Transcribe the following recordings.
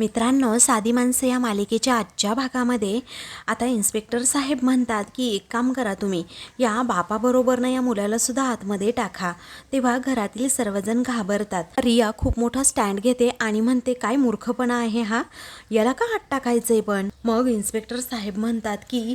मित्रांनो साधी माणसं या मालिकेच्या आजच्या भागामध्ये आता इन्स्पेक्टर साहेब म्हणतात की एक काम करा तुम्ही या बापाबरोबरनं या मुलाला सुद्धा आतमध्ये टाका. तेव्हा घरातील सर्वजण घाबरतात. रिया खूप मोठा स्टँड घेते आणि म्हणते काय मूर्खपणा आहे हा? याला का हात टाकायचे पण? मग इन्स्पेक्टर साहेब म्हणतात की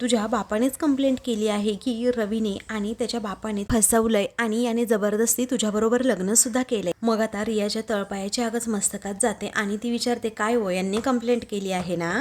तुझ्या बापानेच कंप्लेंट केली आहे की रवीने आणि त्याच्या बापाने फसवलंय आणि याने जबरदस्ती तुझ्याबरोबर लग्न सुद्धा केलंय. मग आता रियाच्या तळपायाच्या आगच मस्तकात जाते आणि ती विचारते काय हो यांनी कंप्लेंट केली आहे ना?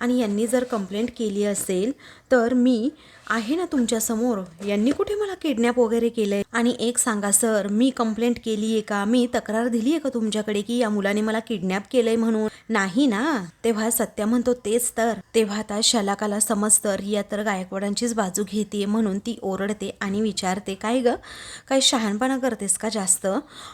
आणि यांनी जर कंप्लेंट केली असेल तर मी आहे ना तुमच्यासमोर यांनी कुठे मला किडनॅप वगैरे केलंय? आणि एक सांगा सर मी कंप्लेंट केली आहे का? मी तक्रार दिली आहे का तुमच्याकडे की या मुलाने मला किडनॅप केलंय म्हणून? नाही ना. तेव्हा सत्य म्हणतो तेच तर. तेव्हा आता शलाकाला समजतं रिया तर गायकवाडांचीच बाजू घेते म्हणून ती ओरडते आणि विचारते काय ग? काय शहाणपणा करतेस का जास्त?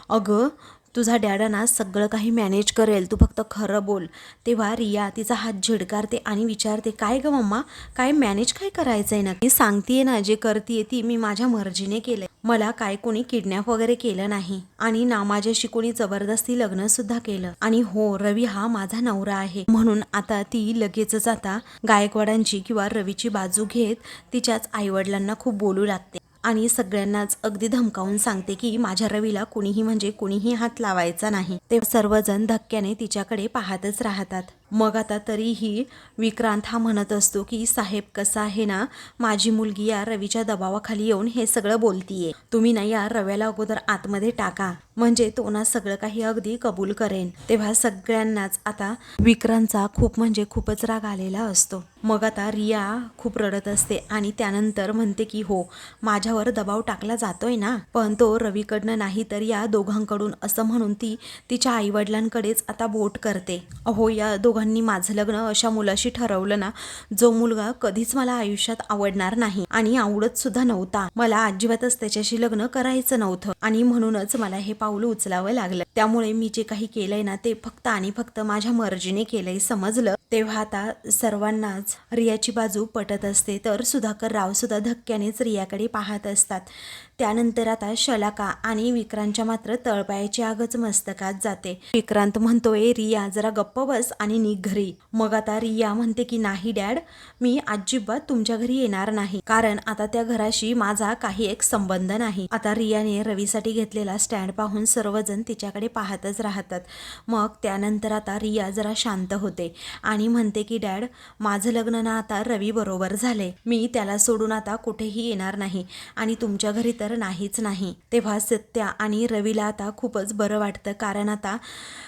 अगं तुझा डॅडा ना सगळं काही मॅनेज करेल. तू फक्त खरं बोल. तेव्हा रिया तिचा हात झिडकारते आणि विचारते काय ग मम्मा? काय मॅनेज काय करायचंय ना मी सांगतेय ना जे करतेय ती मी माझ्या मर्जीने केलंय. मला काय कोणी किडनॅप वगैरे केलं नाही. आणि ना माझ्याशी कोणी जबरदस्ती लग्न सुद्धा केलं. आणि हो रवी हा माझा नवरा आहे. म्हणून आता ती लगेचच आता गायकवाडांची किंवा रवीची बाजू घेत तिच्याच आईवडिलांना खूप बोलू लागते. आणि सगळ्यांनाच अगदी धमकावून सांगते की माझ्या रवीला कुणीही म्हणजे कुणीही हात लावायचा नाही. ते सर्वजण धक्क्याने तिच्याकडे पाहतच राहतात. मग आता तरीही विक्रांत हा म्हणत असतो की साहेब कसा आहे ना? माझी मुलगी या रवीच्या दबावाखाली येऊन हे सगळं बोलतीये. तुम्ही ना या रव्याला अगोदर आतमध्ये टाका. म्हणजे तो ना सगळं काही अगदी कबूल करेन. तेव्हा सगळ्यांनाच आता विक्रांतचा खूप म्हणजे खूपच राग आलेला असतो. मग आता रिया खूप रडत असते आणि त्यानंतर म्हणते की हो माझ्यावर दबाव टाकला जातोय ना. पण तो रवीकडनं नाही तर या दोघांकडून असं म्हणून ती तिच्या आईवडिलांकडेच आता बोट करते. अहो या दोघां दोघांनी माझं लग्न अशा मुलाशी ठरवलं ना जो मुलगा कधीच मला आयुष्यात आवडणार नाही आणि आवडत सुद्धा नव्हता. मला अजिबातच त्याच्याशी लग्न करायचं नव्हतं आणि म्हणूनच मला हे पाऊल उचलावं लागलं. त्यामुळे मी जे काही केलंय ना ते फक्त आणि फक्त माझ्या मर्जीने केलंय समजलं. तेव्हा आता सर्वांनाच रियाची बाजू पटत असते तर सुधाकर राव सुद्धा धक्क्यानेच रियाकडे पाहत असतात. त्यानंतर आता शलाका आणि विक्रांतच्या मात्र तळपायाची आगच मस्तकात जाते. विक्रांत म्हणतोय रिया जरा गप्प बस आणि निघ घरी. मग आता रिया म्हणते की नाही डॅड मी अजिबात तुमच्या घरी येणार नाही. कारण आता त्या घराशी माझा काही एक संबंध नाही. आता रियाने रवीसाठी घेतलेला स्टँड पाहून सर्वजण तिच्याकडे पाहतच राहतात. मग त्यानंतर आता रिया जरा शांत होते आणि म्हणते की डॅड माझं लग्न ना आता रवी बरोबर झाले. मी त्याला सोडून आता कुठेही येणार नाही आणि तुमच्या घरी तर नाहीच नाही. तेव्हा सत्या आणि रवीला आता खूपच बरं वाटतं. कारण आता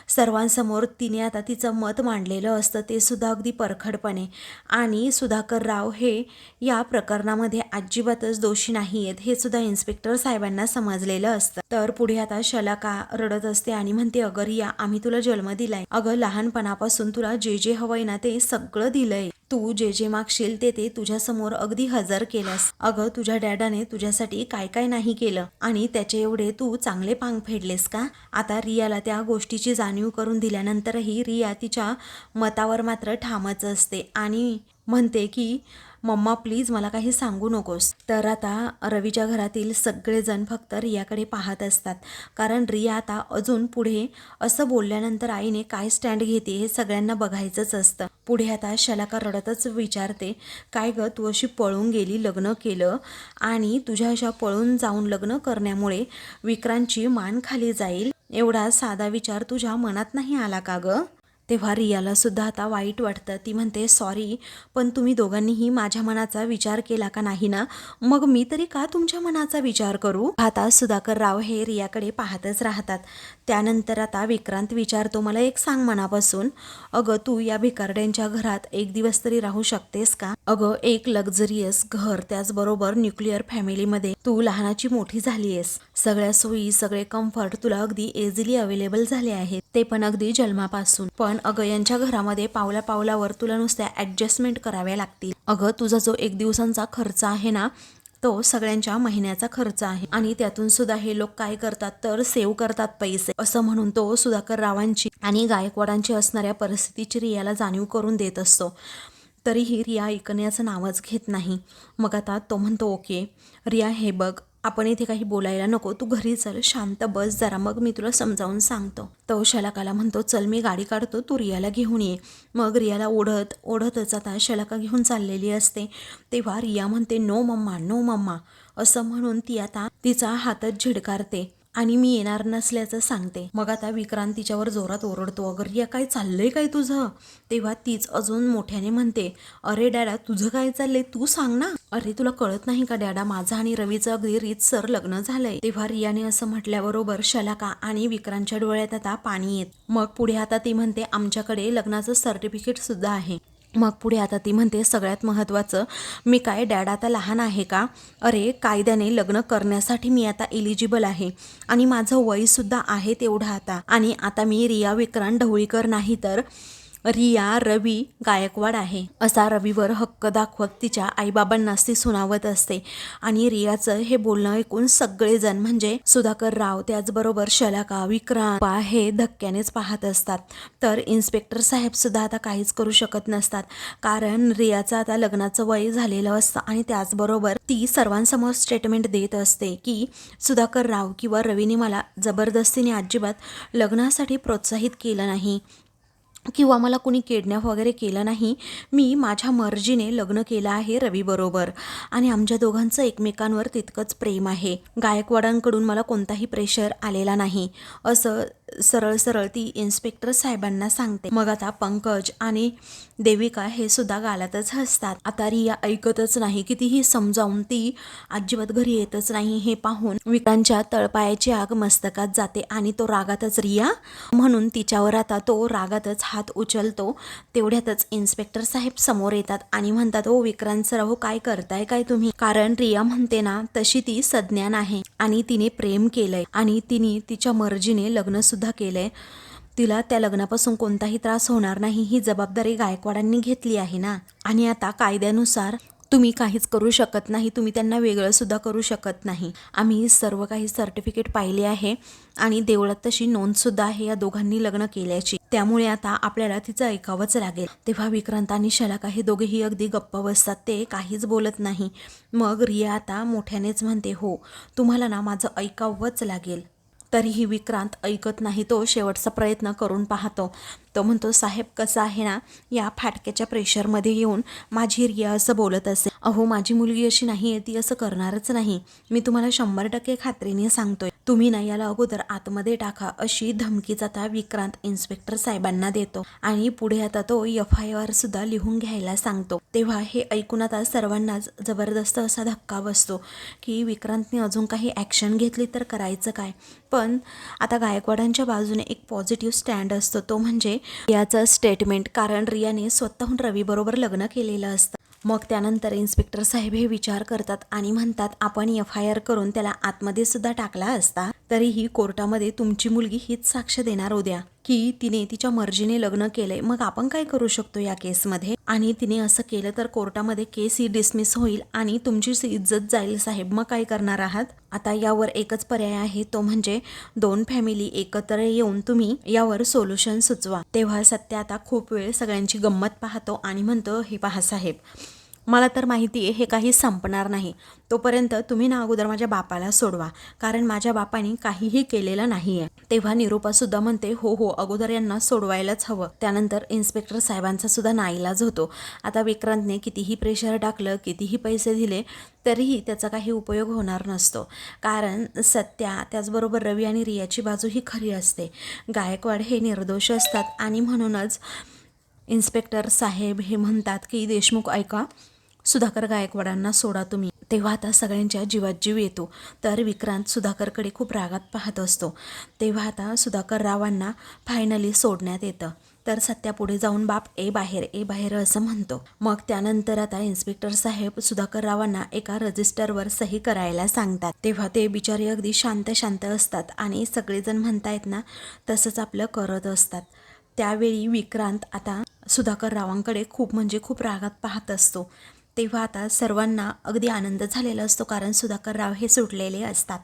सर्वांसमोर तिने आता तिचं मत मांडलेलं असतं. ते सुद्धा अगदी परखडपणे. आणि सुधाकर राव हे या प्रकरणामध्ये अजिबातच दोषी नाही आहेत हे सुद्धा इन्स्पेक्टर साहेबांना समजलेलं असतं. तर पुढे आता शलाका रडत असते आणि म्हणते अगर रिया आम्ही तुला जन्म दिलाय. अगं लहानपणापासून तुला जे जे हवंय ना ते सगळं दिलंय. तू जे जे मागशील ते ते तुझ्यासमोर अगदी हजर केलंस. अगं तुझ्या डॅडाने तुझ्यासाठी काय काय नाही केलं. आणि त्याचे एवढे तू चांगले पांग फेडलेस का? आता रियाला त्या गोष्टीची जाणीव करून दिल्यानंतरही रिया तिच्या मतावर मात्र ठामच असते. आणि म्हणते की मम्मा प्लीज मला काही सांगू नकोस. तर आता रवीच्या घरातील सगळेजण फक्त रियाकडे पाहत असतात. कारण रिया आता अजून पुढे असं बोलल्यानंतर आईने काय स्टँड घेते हे सगळ्यांना बघायचंच असतं. पुढे आता शलाका रडतच विचारते काय गं तू अशी पळून गेली लग्न केलं? आणि तुझ्या अशा पळून जाऊन लग्न करण्यामुळे विक्रांतची मान खाली जाईल? एवढा साधा विचार तुझ्या मनात नाही आला का गं? तेव्हा रियाला सुद्धा आता वाईट वाटतं. ती म्हणते सॉरी पण तुम्ही दोघांनीही माझ्या मनाचा विचार केला का नाही ना? मग मी तरी का तुमच्या मनाचा विचार करू? आता सुधाकर राव हे रियाकडे पाहतच राहतात. त्यानंतर आता विक्रांत विचारतो मला एक सांग मनापासून. अगं तू या भिकारड्यांच्या घरात एक दिवस तरी राहू शकतेस का? अगं एक लक्झरियस घर त्याचबरोबर न्यूक्लिअर फॅमिलीमध्ये तू लहानाची मोठी झाली आहेस सगळ्या सोयी सगळे कम्फर्ट तुला अगदी इझिली अवेलेबल झाले आहेत. ते पण अगदी जन्मापासून. पण अगं यांच्या घरामध्ये पावला पावलावर तुला नुसत्या ॲडजस्टमेंट कराव्या लागतील. अगं तुझा जो एक दिवसांचा खर्च आहे ना तो सगळ्यांच्या महिन्याचा खर्च आहे. आणि त्यातून सुद्धा हे लोक काय करतात तर सेव्ह करतात पैसे. असं म्हणून तो सुधाकर रावांची आणि गायकवाडांची असणाऱ्या परिस्थितीची रियाला जाणीव करून देत असतो. तरीही रिया ऐकण्याचं नावच घेत नाही. मग आता तो म्हणतो ओके रिया हे बघ आपण इथे काही बोलायला नको. तू घरी चल शांत बस जरा मग मी तुला समजावून सांगतो. तो शलाकाला म्हणतो चल मी गाडी काढतो तू रियाला घेऊन ये. मग रियाला ओढत ओढतच आता शलाका घेऊन चाललेली असते. तेव्हा रिया म्हणते नो मम्मा नो मम्मा. असं म्हणून ती आता तिचा हातच झिडकारते. आणि मी येणार नसल्याचं सांगते. मग आता विक्रांत तिच्यावर जोरात ओरडतो. अगर रिया काय चाललंय काय तुझं? तेव्हा तीच अजून मोठ्याने म्हणते. अरे डॅडा तुझं काय चाललंय? तू सांग ना. अरे तुला कळत नाही का डॅडा? माझं आणि रवीचं अगदी रीतसर लग्न झालंय. तेव्हा रियाने असं म्हटल्याबरोबर शलाका आणि विक्रांतच्या डोळ्यात आता पाणी येत. मग पुढे आता ती म्हणते आमच्याकडे लग्नाचं सर्टिफिकेट सुद्धा आहे. मग पुढे आता ती म्हणते सगळ्यात महत्त्वाचं मी काय डॅड आता लहान आहे का? अरे कायद्याने लग्न करण्यासाठी मी आता एलिजिबल आहे. आणि माझं वयसुद्धा आहे तेवढं आता. आणि आता मी रिया विक्रांत ढवळीकर नाही तर रिया रवी गायकवाड आहे. असा रवीवर हक्क दाखवत तिच्या आईबाबांनाच ती सुनावत असते. आणि रियाचं हे बोलणं ऐकून सगळेजण म्हणजे सुधाकर राव त्याचबरोबर शलाका विक्रांत हे धक्क्यानेच पाहत असतात. तर इन्स्पेक्टर साहेब सुद्धा आता काहीच करू शकत नसतात. कारण रियाचं आता लग्नाचं वय झालेलं असतं आणि त्याचबरोबर ती सर्वांसमोर स्टेटमेंट देत असते की सुधाकर राव किंवा रवीने मला जबरदस्तीने अजिबात लग्नासाठी प्रोत्साहित केलं नाही. किंवा मला कुणी किडनॅप वगैरे केलं नाही मी माझ्या मर्जीने लग्न केलं आहे रवीबरोबर. आणि आमच्या दोघांचं एकमेकांवर तितकंच प्रेम आहे. गायकवाडांकडून मला कोणताही प्रेशर आलेला नाही. असं सरळ सरळ ती इन्स्पेक्टर साहेबांना सांगते. मग आता पंकज आणि देविका हे सुद्धा गालातच हसतात. आता रिया ऐकतच नाही कितीही समजावून ती अजिबात घरी येतच नाही. हे पाहून विकांच्या तळपायाची आग मस्तकात जाते आणि तो रागातच रिया? म्हणून तिच्यावर आता तो रागातच हात उचलतो. तेवढ्यातच इन्स्पेक्टर साहेब समोर येतात आणि म्हणतात ओ विक्रांत सराव काय करताय काय तुम्ही? कारण रिया म्हणते ना तशी ती सज्ञान आहे आणि तिने प्रेम केलंय आणि तिने तिच्या मर्जीने लग्न सुद्धा केलंय. तिला त्या लग्नापासून कोणताही त्रास होणार नाही ही जबाबदारी गायकवाडांनी घेतली आहे ना. आणि आता कायद्यानुसार तुम्ही काहीच करू शकत नाही तुम्ही त्यांना वेगळं सुद्धा करू शकत नाही. आम्ही सर्व काही सर्टिफिकेट पाहिले आहे आणि देवळात तशी नोंदसुद्धा आहे या दोघांनी लग्न केल्याची. त्यामुळे आता आपल्याला तिचं ऐकावंच लागेल. तेव्हा विक्रांत आणि शलाका हे दोघेही अगदी गप्प बसतात ते काहीच बोलत नाही. मग रिया आता मोठ्यानेच म्हणते हो तुम्हाला ना माझं ऐकावंच लागेल. तरीही विक्रांत ऐकत नाही तो शेवटचा प्रयत्न करून पाहतो. तो म्हणतो साहेब कसं आहे ना या फाटक्याच्या प्रेशरमध्ये येऊन माझी रिया असं बोलत असे. अहो माझी मुलगी अशी नाही आहे ती असं करणारच नाही. मी तुम्हाला शंभर टक्के खात्रीने सांगतोय. तुम्ही ना याला अगोदर आतमध्ये टाका अशी धमकीच आता विक्रांत इन्स्पेक्टर साहेबांना देतो. आणि पुढे आता तो एफ आय आर सुद्धा लिहून घ्यायला सांगतो. तेव्हा हे ऐकून आता सर्वांनाच जबरदस्त असा धक्का बसतो की विक्रांतने अजून काही ॲक्शन घेतली तर करायचं काय? पण आता गायकवाडांच्या बाजूने एक पॉझिटिव्ह स्टँड असतो. तो म्हणजे रियाचं स्टेटमेंट कारण रियाने स्वतःहून रवीबरोबर लग्न केलेलं असतं. मग त्यानंतर इन्स्पेक्टर साहेब हे विचार करतात आणि म्हणतात आपण एफ आय आर करून त्याला आतमध्ये सुद्धा टाकला असता तरीही कोर्टामध्ये तुमची मुलगी हीच साक्ष देणार उद्या. की तिने तिच्या मर्जीने लग्न केलंय. मग आपण काय करू शकतो या केसमध्ये? आणि तिने असं केलं तर कोर्टामध्ये केस ही डिसमिस होईल आणि तुमची इज्जत जाईल साहेब. मग काय करणार आहात? आता यावर एकच पर्याय आहे. तो म्हणजे दोन फॅमिली एकत्र येऊन तुम्ही यावर सोल्युशन सुचवा. तेव्हा सत्य आता खूप वेळ सगळ्यांची गंमत पाहतो आणि म्हणतो हे पहा साहेब मला तर माहिती आहे हे काही संपणार नाही. तोपर्यंत तुम्ही ना अगोदर माझ्या बापाला सोडवा कारण माझ्या बापाने काहीही केलेलं नाही आहे तेव्हा निरूपासुद्धा म्हणते हो हो अगोदर यांना सोडवायलाच हवं. त्यानंतर इन्स्पेक्टर साहेबांचा सुद्धा नाईलाज होतो. आता विक्रांतने कितीही प्रेशर टाकलं कितीही पैसे दिले तरीही त्याचा काही उपयोग होणार नसतो. कारण सत्या त्याचबरोबर रवी आणि रियाची बाजू ही खरी असते. गायकवाड हे निर्दोष असतात आणि म्हणूनच इन्स्पेक्टर साहेब हे म्हणतात की देशमुख ऐका सुधाकर गायकवाडांना सोडा तुम्ही. तेव्हा आता सगळ्यांच्या जीवात जीव येतो. तर विक्रांत सुधाकरकडे खूप रागात पाहत असतो. तेव्हा आता सुधाकर रावांना फायनली सोडण्यात येतं. तर सत्या पुढे जाऊन बाप ए बाहेर ए बाहेर असं म्हणतो. मग त्यानंतर आता इन्स्पेक्टर साहेब सुधाकर रावांना एका रजिस्टरवर सही करायला सांगतात. तेव्हा ते बिचारे अगदी शांत शांत असतात आणि सगळेजण म्हणतायत ना तसंच आपलं करत असतात. त्यावेळी विक्रांत आता सुधाकर रावांकडे खूप म्हणजे खूप रागात पाहत असतो. तेव्हा आता सर्वांना अगदी आनंद झालेला असतो कारण सुधाकर राव हे सुटलेले असतात.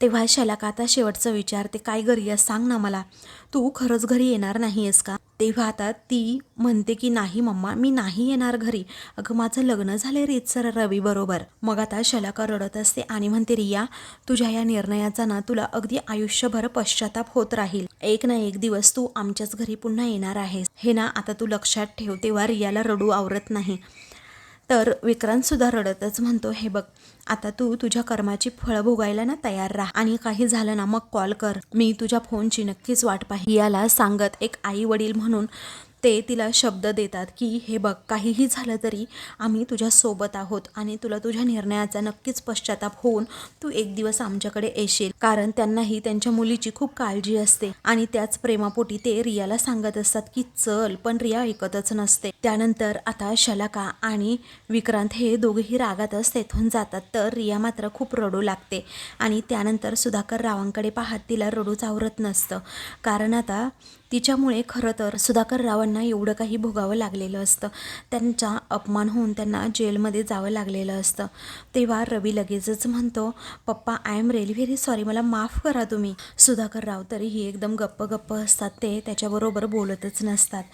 तेव्हा शलाका आता शेवटचं विचारते काय घरी सांग ना मला. तू खरंच घरी येणार नाही आहेस का? तेव्हा आता ती म्हणते की नाही मम्मा मी नाही येणार घरी. अगं माझं लग्न झालं रीतसर रवी बरोबर. मग आता शलाका रडत असते आणि म्हणते रिया तुझ्या या निर्णयाचा ना तुला अगदी आयुष्यभर पश्चाताप होत राहील. एक ना एक दिवस तू आमच्याच घरी पुन्हा येणार आहेस. हे ना आता तू लक्षात ठेव तेव्हा रियाला रडू आवरत नाही. तर विक्रांतसुद्धा रडतच म्हणतो हे बघ आता तू तुझ्या कर्माची फळं भोगायला ना तयार राहा आणि काही झालं ना मग कॉल कर. मी तुझ्या फोनची नक्कीच वाट पाहिजे याला सांगत एक आई वडील म्हणून ते तिला शब्द देतात की हे बघ काहीही झालं तरी आम्ही तुझ्यासोबत आहोत आणि तुला तुझ्या निर्णयाचा नक्कीच पश्चाताप होऊन तू एक दिवस आमच्याकडे येशील. कारण त्यांनाही त्यांच्या मुलीची खूप काळजी असते आणि त्याच प्रेमापोटी ते रियाला सांगत असतात की चल पण रिया ऐकतच नसते. त्यानंतर आता शलाका आणि विक्रांत हे दोघेही रागातच तेथून जातात तर रिया मात्र खूप रडू लागते आणि त्यानंतर सुधाकर रावांकडे पाहत तिला रडूच आवरत नसतं. कारण आता तिच्यामुळे खरं तर सुधाकर रावांना एवढं काही भोगावं लागलेलं असतं. त्यांचा अपमान होऊन त्यांना जेलमध्ये जावं लागलेलं असतं. तेव्हा रवी लगेचच म्हणतो पप्पा I am really very sorry मला माफ करा तुम्ही. सुधाकर राव तरीही एकदम गप्प गप्प असतात. ते त्याच्याबरोबर बोलतच नसतात.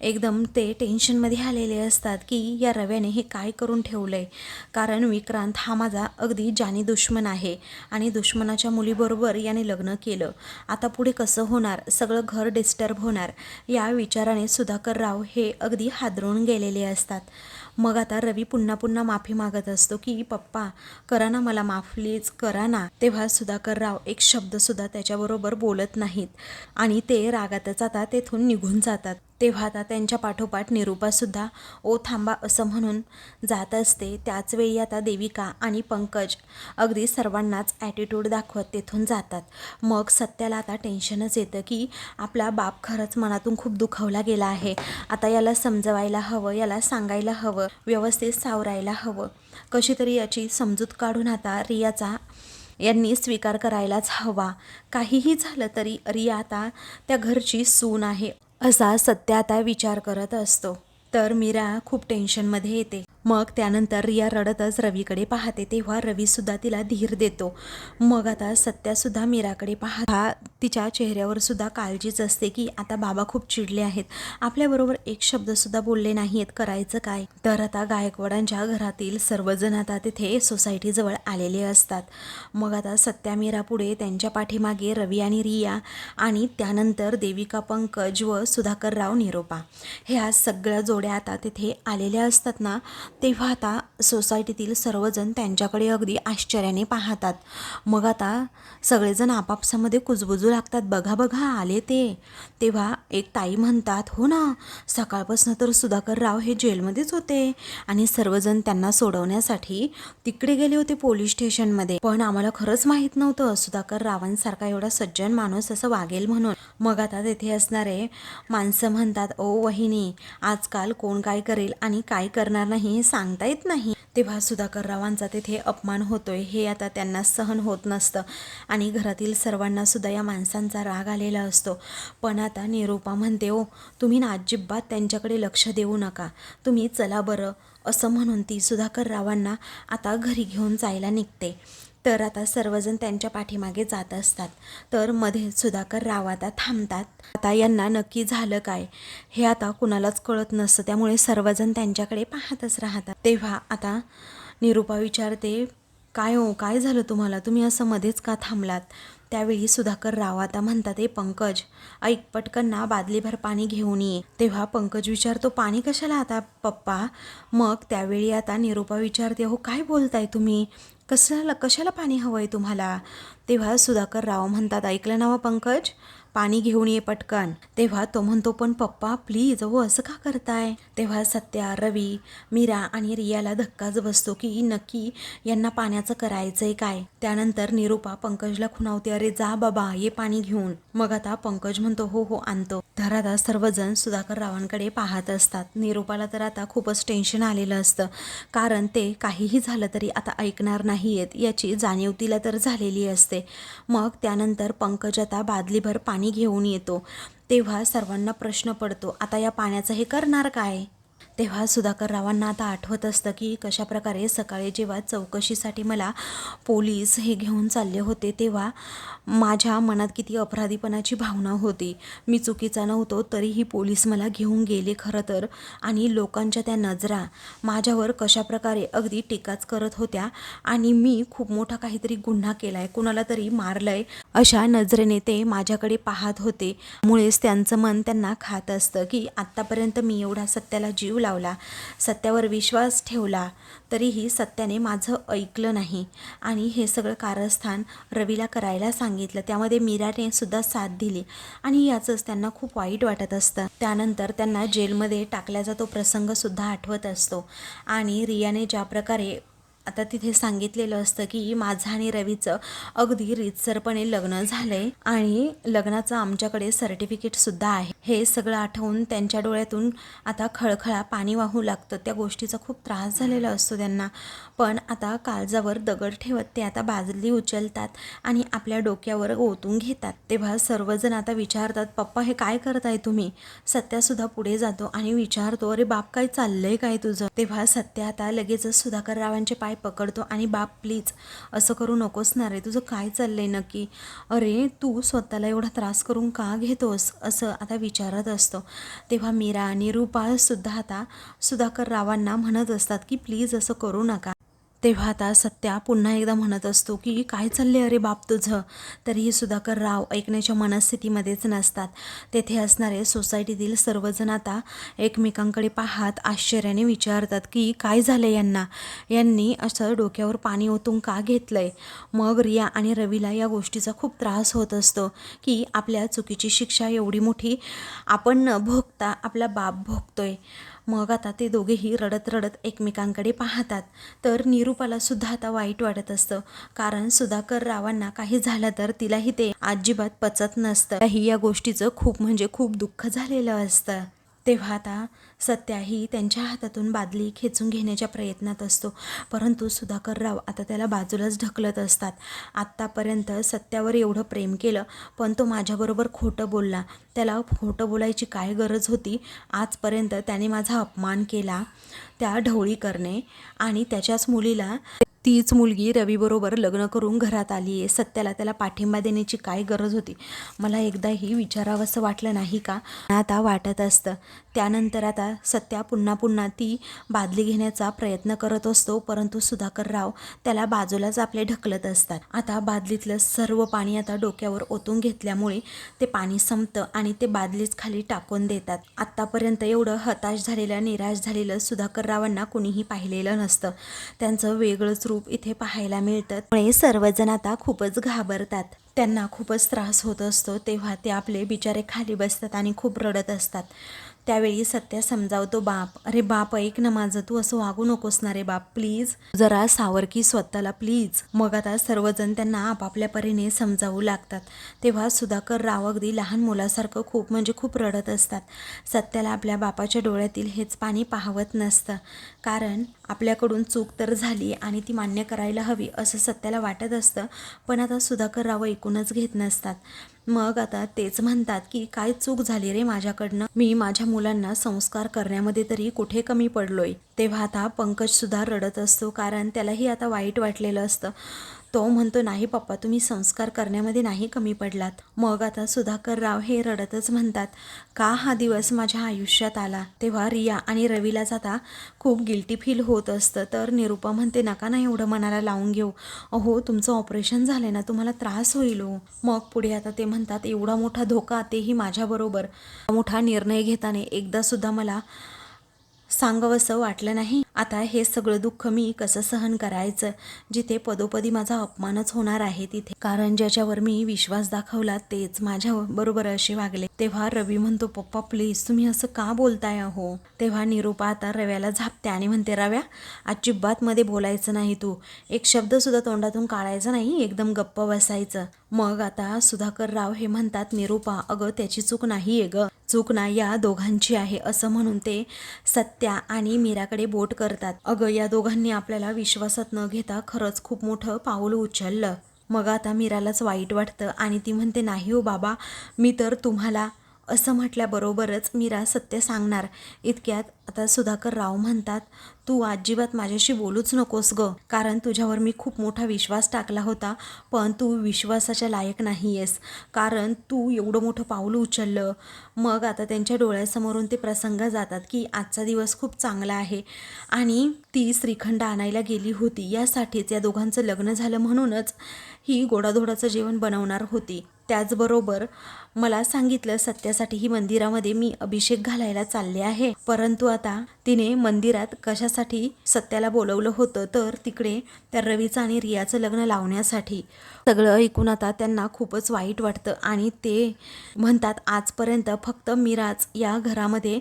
एकदम ते टेन्शनमध्ये आलेले असतात की या रव्याने हे काय करून ठेवलं आहे कारण विक्रांत हा माझा अगदी जानी दुश्मन आहे आणि दुश्मनाच्या मुलीबरोबर याने लग्न केलं. आता पुढे कसं होणार? सगळं घर डिस्टर्ब होणार. या विचाराने सुधाकर राव हे अगदी हादरून गेलेले असतात. मग आता रवी पुन्हा पुन्हा माफी मागत असतो की पप्पा करा ना मला माफ प्लीज करा ना. तेव्हा सुधाकर राव एक शब्दसुद्धा त्याच्याबरोबर बोलत नाहीत. आणि ते रागातच आता तेथून निघून जातात. तेव्हा आता त्यांच्या पाठोपाठ निरूपासुद्धा ओ थांबा असं म्हणून जात असते. त्याचवेळी आता देविका आणि पंकज अगदी सर्वांनाच ॲटिट्यूड दाखवत तेथून जातात. मग सत्याला आता टेन्शनच येतं की आपला बाप खरंच मनातून खूप दुखावला गेला आहे. आता याला समजवायला हवं याला सांगायला हवं व्यवस्थित सावरायला हवं. कशी तरी याची समजूत काढून आता रियाचा यांनी स्वीकार करायलाच हवा. काहीही झालं तरी रिया आता त्या घरची सून आहे. असा सत्य आता विचार करत असतो. तर मीरा खूप टेन्शनमध्ये येते. मग त्यानंतर रिया रडतच रवीकडे पाहते. तेव्हा रवीसुद्धा तिला धीर देतो. मग आता सत्यासुद्धा मीराकडे पाहता तिच्या चेहऱ्यावर सुद्धा काळजीच असते की आता बाबा खूप चिडले आहेत. आपल्याबरोबर एक शब्दसुद्धा बोलले नाही आहेत करायचं काय? तर आता गायकवाडांच्या घरातील सर्वजण आता तिथे सोसायटीजवळ आलेले असतात. मग आता सत्या मीरा पुढे त्यांच्या पाठीमागे रवी आणि रिया आणि त्यानंतर देविका पंकज व सुधाकर राव निरोपा ह्या सगळ्या जोड जोड्या आता तिथे आलेल्या असतात ना तेव्हा आता सोसायटीतील सर्वजण त्यांच्याकडे अगदी आश्चर्याने पाहतात. मग आता सगळेजण आपापसामध्ये कुजबुजू लागतात. बघा बघा आले ते. तेव्हा एक ताई म्हणतात हो ना सकाळपासून तर सुधाकर राव हे जेलमध्येच होते आणि सर्वजण त्यांना सोडवण्यासाठी तिकडे गेले होते पोलीस स्टेशनमध्ये. पण आम्हाला खरंच माहीत नव्हतं सुधाकर रावांसारखा एवढा सज्जन माणूस असं वागेल म्हणून. मग आता तेथे असणारे माणसं म्हणतात ओ वहिनी आजकाल कोण काय करेल आणि काय करणार नाही हे सांगता येत नाही. तेव्हा सुधाकररावांचा तेथे अपमान होतोय हे आता त्यांना सहन होत नसतं. आणि घरातील सर्वांना सुद्धा या माणसांचा राग आलेला असतो. पण आता निरूपा म्हणते ओ तुम्ही ना अजिबात त्यांच्याकडे लक्ष देऊ नका. तुम्ही चला बरं असं म्हणून ती सुधाकररावांना आता घरी घेऊन जायला निघते. तर आता सर्वजण त्यांच्या पाठीमागे जात असतात. तर मध्ये सुधाकर राव आता थांबतात. आता यांना नक्की झालं काय हे आता कुणालाच कळत नसतं. त्यामुळे सर्वजण त्यांच्याकडे पाहतच राहतात. तेव्हा आता निरूपा विचारते काय हो काय झालं तुम्हाला? तुम्ही असं मध्येच का थांबलात? त्यावेळी सुधाकर राव आता म्हणतात हे पंकज ऐक पटकन ना बादलीभर पाणी घेऊन ये. तेव्हा पंकज विचारतो पाणी कशाला आता पप्पा? मग त्यावेळी आता निरूपा विचारते हो काय बोलताय तुम्ही? कशाला कशाला पाणी हवं आहे तुम्हाला? तेव्हा सुधाकर राव म्हणतात ऐकलं ना पंकज? पाणी घेऊन ये पटकन. तेव्हा तो म्हणतो पण पप्पा प्लीज हो असं का करताय? तेव्हा सत्या रवी मीरा आणि रियाला धक्काच बसतो की नक्की यांना पाण्याचं करायचंय काय? त्यानंतर निरूपा पंकजला खुणावते अरे जा बाबा ये पाणी घेऊन. मग आता पंकज म्हणतो हो हो आणतो. तर आता सर्वजण सुधाकर रावांकडे पाहत असतात. निरूपाला तर आता खूपच टेन्शन आलेलं असतं. कारण ते काहीही झालं तरी आता ऐकणार नाही आहेत याची जाणीव तिला तर झालेली असते. मग त्यानंतर पंकज आता बादलीभर पाणी पाणी घेऊन येतो. तेव्हा सर्वांना प्रश्न पडतो आता या पाण्याचं हे करणार काय? तेव्हा सुधाकर रावांना आता आठवत असतं की कशाप्रकारे सकाळी जेव्हा चौकशीसाठी मला पोलीस हे घेऊन चालले होते तेव्हा माझ्या मनात किती अपराधीपणाची भावना होती. मी चुकीचा नव्हतो तरीही पोलीस मला घेऊन गेले खरं तर. आणि लोकांच्या त्या नजरा माझ्यावर कशाप्रकारे अगदी टीकाच करत होत्या आणि मी खूप मोठा काहीतरी गुन्हा केला आहे कुणाला तरी मारलंय अशा नजरेने ते माझ्याकडे पाहत होते. मुळेच त्यांचं मन त्यांना खात असतं की आत्तापर्यंत मी एवढा सत्याला जीव लावला. सत्यावर विश्वास ठेवला तरीही सत्याने माझं ऐकलं नाही. आणि हे सगळं कारस्थान रवीला करायला सांगितलं. त्यामध्ये मीराने सुद्धा साथ दिली. आणि याचंच त्यांना खूप वाईट वाटत असतं. त्यानंतर त्यांना जेलमध्ये टाकल्याचा तो प्रसंगसुद्धा आठवत असतो. आणि रियाने ज्या प्रकारे आता तिथे सांगितलेलं असतं की माझं आणि रवीचं अगदी रीतसरपणे लग्न झालंय आणि लग्नाचं आमच्याकडे सर्टिफिकेटसुद्धा आहे. हे सगळं आठवून त्यांच्या डोळ्यातून आता खळखळा पाणी वाहू लागतं. त्या गोष्टीचा खूप त्रास झालेला असतो त्यांना. पण आता काळजावर दगड ठेवत ते आता बाजली उचलतात आणि आपल्या डोक्यावर ओतून घेतात. तेव्हा सर्वजण आता विचारतात पप्पा हे काय करताय तुम्ही? सत्यासुद्धा पुढे जातो आणि विचारतो अरे बाप काय चाललंय काय तुझं? तेव्हा सत्या आता लगेचच सुधाकर रावांचे पाय पकडतो आणि बाप प्लीज असं करू नकोस ना रे तुझं काय चाललं आहे नक्की? अरे तू स्वतःला एवढा त्रास करून का घेतोस? असं आता विचारत असतो. तेव्हा मीरा आणि रूपा सुद्धा आता सुधाकर रावांना म्हणत असतात की प्लीज असं करू नका. तेव्हा आता सत्या पुन्हा एकदा म्हणत असतो की काय चालले अरे बाप तुझं? तरीही सुधाकर राव ऐकण्याच्या मनस्थितीमध्येच नसतात. तेथे असणारे सोसायटीतील सर्वजण आता एकमेकांकडे पाहत आश्चर्याने विचारतात की काय झालं यांना? यांनी असं डोक्यावर पाणी ओतून का घेतलं आहे मग रिया आणि रवीला या गोष्टीचा खूप त्रास होत असतो की आपल्या चुकीची शिक्षा एवढी मोठी आपण न भोगता आपला बाप भोगतोय. मग आता ते दोघेही रडत रडत एकमेकांकडे पाहतात. तर निरूपालासुद्धा आता वाईट वाटत असतं. कारण सुधाकर रावांना काही झालं तर तिलाही ते अजिबात पचत नसतं. ही या गोष्टीचं खूप म्हणजे खूप दुःख झालेलं असतं. तेव्हा आता सत्याही त्यांच्या हातातून बादली खेचून घेण्याच्या प्रयत्नात असतो. परंतु सुधाकरराव आता त्याला बाजूलाच ढकलत असतात. आत्तापर्यंत सत्यावर एवढं प्रेम केलं पण तो माझ्याबरोबर खोटं बोलला. त्याला खोटं बोलायची काय गरज होती? आजपर्यंत त्याने माझा अपमान केला त्या ढवळी करणे आणि त्याच्याच मुलीला तीच मुलगी रवीबरोबर लग्न करून घरात आली आहे. सत्याला त्याला पाठिंबा देण्याची काय गरज होती? मला एकदाही विचारावंसं वाटलं नाही का? आता वाटत असतं. त्यानंतर आता सत्या पुन्हा पुन्हा ती बादली घेण्याचा प्रयत्न करत असतो परंतु सुधाकर राव त्याला बाजूलाच आपले ढकलत असतात. आता बादलीतलं सर्व पाणी आता डोक्यावर ओतून घेतल्यामुळे ते पाणी संपतं आणि ते बादलीच खाली टाकून देतात. आत्तापर्यंत एवढं हताश झालेलं निराश झालेलं सुधाकर रावांना कुणीही पाहिलेलं नसतं. त्यांचं वेगळंच रूप इथे पाहायला मिळतं त्यामुळे सर्वजण आता खूपच घाबरतात. त्यांना खूपच त्रास होत असतो तेव्हा ते आपले बिचारे खाली बसतात आणि खूप रडत असतात. त्यावेळी सत्या समजावतो बाप. अरे बाप ऐक ना माझं. तू असं वागू नकोस ना रे बाप प्लीज. जरा सावरकी स्वतःला प्लीज. मग आता सर्वजण त्यांना आपापल्या परीने समजावू लागतात. तेव्हा सुधाकर राव अगदी लहान मुलासारखं खूप म्हणजे खूप रडत असतात. सत्याला आपल्या बापाच्या डोळ्यातील हेच पाणी पाहवत नसतं. कारण आपल्याकडून चूक तर झाली आणि ती मान्य करायला हवी असं सत्याला वाटत असतं. पण आता सुधाकर राव ऐकूनच घेत नसतात. मग आता तेच म्हणतात की काय चूक झाली रे माझ्याकडनं? मी माझ्या मुलांना संस्कार करण्यामध्ये तरी कुठे कमी पडलोय? तेव्हा आता पंकज सुद्धा रडत असतो कारण त्यालाही आता वाईट वाटलेलं असतं. तो म्हणतो नाही पप्पा तुम्ही संस्कार करण्यामध्ये नाही कमी पडलात. मग आता सुधाकर राव हे रडतच म्हणतात का हा दिवस माझ्या आयुष्यात आला? तेव्हा रिया आणि रवीला जाता खूप गिल्टी फील होत असतं. तर निरुपा म्हणते नका ना एवढं मनाला लावून घेऊ. अहो तुमचं ऑपरेशन झालं ना तुम्हाला त्रास होईल हो. मग पुढे आता ते म्हणतात एवढा मोठा धोका तेही माझ्याबरोबर. मोठा निर्णय घेताना एकदा सुद्धा मला सांगावंसं वाटलं नाही. आता हे सगळं दुःख मी कसं सहन करायचं? जिथे पदोपदी माझा अपमानच होणार आहे तिथे. कारण ज्याच्यावर मी विश्वास दाखवला तेच माझ्या बरोबर असे वागले. तेव्हा रवी म्हणतो पप्पा प्लीज तुम्ही असं का बोलताय अहो? तेव्हा निरूपा आता रव्याला झापते आणि म्हणते रव्या अजिबात मध्ये बोलायचं नाही तू. एक शब्द सुद्धा तोंडातून काढायचा नाही एकदम गप्प बसायचं. मग आता सुधाकर राव हे म्हणतात निरूपा अगं त्याची चूक नाही आहे ग. चूक ना या दोघांची आहे असं म्हणून ते सत्या आणि मीराकडे बोट करतात. अगं या दोघांनी आपल्याला विश्वासात न घेता खरंच खूप मोठं पाऊल उचललं. मग आता मीरालाच वाईट वाटतं आणि ती म्हणते नाही हो बाबा मी तर तुम्हाला असं म्हटल्याबरोबरच मीरा सत्य सांगणार. इतक्यात आता सुधाकर राव म्हणतात तू अजिबात माझ्याशी बोलूच नकोस ग कारण तुझ्यावर मी खूप मोठा विश्वास टाकला होता पण तू विश्वासाच्या लायक नाही आहेस कारण तू एवढं मोठं पाऊल उचललं. मग आता त्यांच्या डोळ्यासमोरून ते प्रसंग जातात की आजचा दिवस खूप चांगला आहे आणि ती श्रीखंड आणायला गेली होती. यासाठीच या दोघांचं लग्न झालं म्हणूनच ही गोडाधोडाचं जेवण बनवणार होती. त्याचबरोबर मला सांगितलं सत्यासाठी ही मंदिरामध्ये मी अभिषेक घालायला चालले आहे परंतु आता तिने मंदिरात कशासाठी सत्याला बोलवलं होतं तर तिकडे त्या रवीचं आणि रियाचं लग्न लावण्यासाठी. सगळं ऐकून आता त्यांना खूपच वाईट वाटतं आणि ते म्हणतात आजपर्यंत फक्त मिराज या घरामध्ये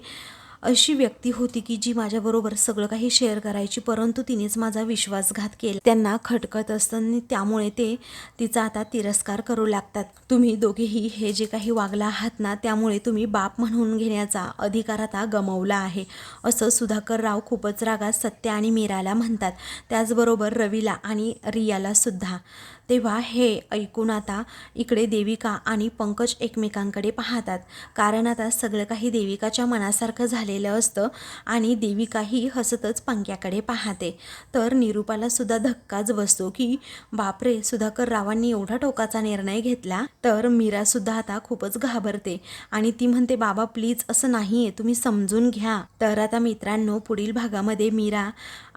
अशी व्यक्ती होती की जी माझ्याबरोबर सगळं काही शेअर करायची परंतु तिनेच माझा विश्वासघात केला. त्यांना खटकत असतं आणि त्यामुळे ते तिचा आता तिरस्कार करू लागतात. तुम्ही दोघेही हे जे काही वागला आहात ना त्यामुळे तुम्ही बाप म्हणून घेण्याचा अधिकार आता गमावला आहे. असं सुधाकर राव खूपच रागात सत्य आणि मीराला म्हणतात. त्याचबरोबर रवीला आणि रियाला सुद्धा. तेव्हा हे ऐकून आता इकडे देविका आणि पंकज एकमेकांकडे पाहतात. कारण आता सगळं काही देविकाच्या मनासारखं झालेलं असतं आणि देविकाही हसतच पंक्याकडे पाहते. तर निरूपाला सुद्धा धक्काच बसतो की बापरे सुधाकर रावांनी एवढा टोकाचा निर्णय घेतला तर मीरा सुद्धा आता खूपच घाबरते. आणि ती म्हणते बाबा प्लीज असं नाहीये तुम्ही समजून घ्या. तर आता मित्रांनो पुढील भागामध्ये मीरा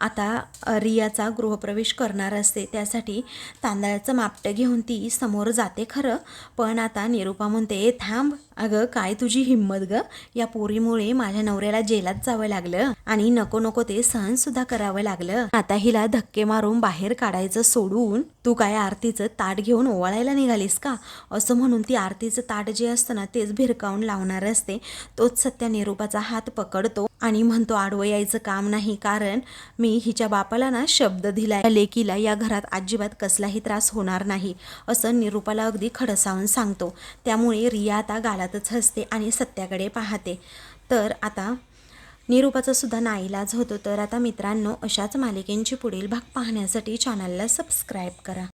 आता रियाचा गृहप्रवेश करणार असते. त्यासाठी तांदळाचं मापटं घेऊन ती समोर जाते खरं. पण आता निरूपा म्हणते थांब अगं काय तुझी हिंमत ग? या पोरीमुळे माझ्या नवऱ्याला जेलात जावं लागलं आणि नको नको ते सहन सुद्धा करावं लागलं. आता हिला धक्के मारून बाहेर काढायचं सोडून तू काय आरतीचं ताट घेऊन ओवाळायला निघालीस का? असं म्हणून ती आरतीचं ताट जे असतं ना तेच भिरकावून लावणार असते. तोच सत्या निरूपाचा हात पकडतो आणि म्हणतो आडवं यायचं काम नाही कारण मी हिच्या बापाला ना शब्द दिलाय. लेकीला या घरात अजिबात कसलाही त्रास होणार नाही असं निरूपाला अगदी खडसावून सांगतो. त्यामुळे रिया आता गालात गालातच हसते आणि सत्याकडे पाहते. तर आता निरूपाचा सुद्धा नाईलाज होतो. तर आता मित्रांनो अशाच मालिकेंची पुढील भाग पाहण्यासाठी चॅनलला सबस्क्राईब करा.